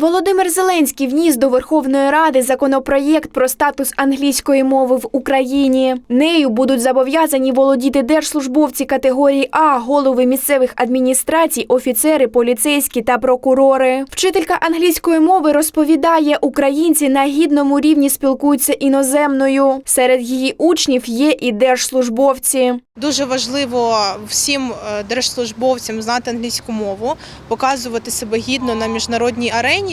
Володимир Зеленський вніс до Верховної Ради законопроєкт про статус англійської мови в Україні. Нею будуть зобов'язані володіти держслужбовці категорії А, голови місцевих адміністрацій, офіцери, поліцейські та прокурори. Вчителька англійської мови розповідає, українці на гідному рівні спілкуються іноземною. Серед її учнів є і держслужбовці. Дуже важливо всім е, держслужбовцям знати англійську мову, показувати себе гідно на міжнародній арені.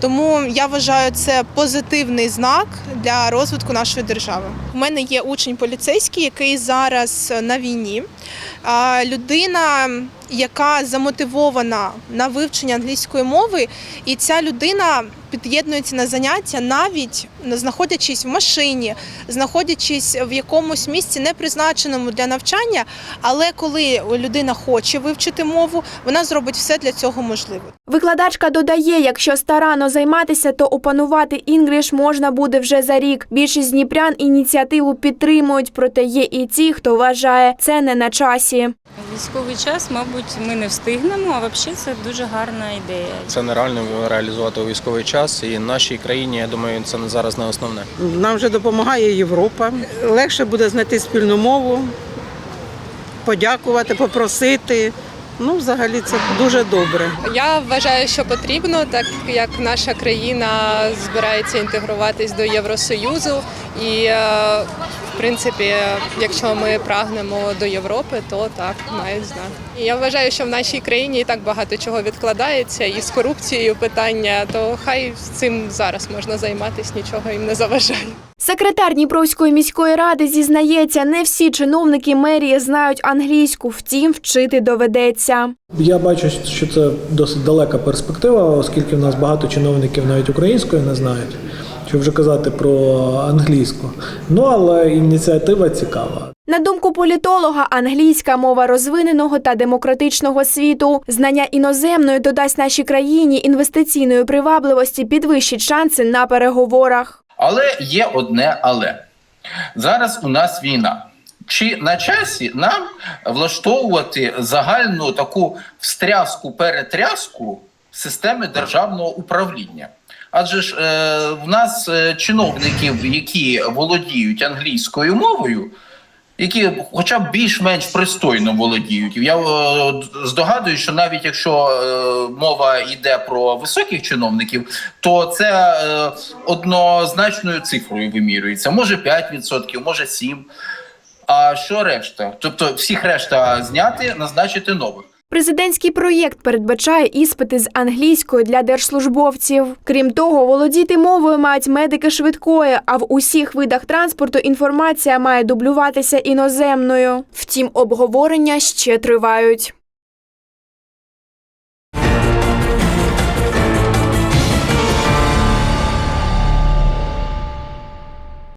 Тому я вважаю це позитивний знак для розвитку нашої держави. У мене є учень поліцейський, який зараз на війні. Людина, яка замотивована на вивчення англійської мови, і ця людина під'єднується на заняття навіть знаходячись в машині, знаходячись в якомусь місці не призначеному для навчання. Але коли людина хоче вивчити мову, вона зробить все для цього можливе. Викладачка додає, якщо старанно займатися, то опанувати інгліш можна буде вже за рік. Більшість дніпрян ініціативу підтримують, проте є і ті, хто вважає це не на часі. Військовий час, мабуть, ми не встигнемо, а взагалі це дуже гарна ідея. Це нереально реалізувати у військовий час, і нашій країні, я думаю, це зараз не основне. Нам вже допомагає Європа. Легше буде знайти спільну мову, подякувати, попросити. Ну, взагалі, це дуже добре. Я вважаю, що потрібно, так як наша країна збирається інтегруватись до Євросоюзу, і е, в принципі, якщо ми прагнемо до Європи, то так мають знати. Я вважаю, що в нашій країні і так багато чого відкладається, і з корупцією питання, то хай цим зараз можна займатися, нічого їм не заважає. Секретар Дніпровської міської ради зізнається, не всі чиновники мерії знають англійську, втім, вчити доведеться. Я бачу, що це досить далека перспектива, оскільки в нас багато чиновників навіть української не знають, що вже казати про англійську. Ну але ініціатива цікава. На думку політолога, англійська мова розвиненого та демократичного світу. Знання іноземної додасть нашій країні інвестиційної привабливості, підвищить шанси на переговорах. Але є одне але. Зараз у нас війна. Чи на часі нам влаштовувати загальну таку встряску перетряску системи державного управління? Адже ж е, в нас е, чиновників, які володіють англійською мовою, які хоча б більш-менш пристойно володіють. Я е, здогадую, що навіть якщо е, мова йде про високих чиновників, то це е, однозначною цифрою вимірюється. Може 5%, може 7%. А що решта? Тобто всіх решта зняти, назначити нових. Президентський проєкт передбачає іспити з англійської для держслужбовців. Крім того, володіти мовою мають медики швидкої, а в усіх видах транспорту інформація має дублюватися іноземною. Втім, обговорення ще тривають.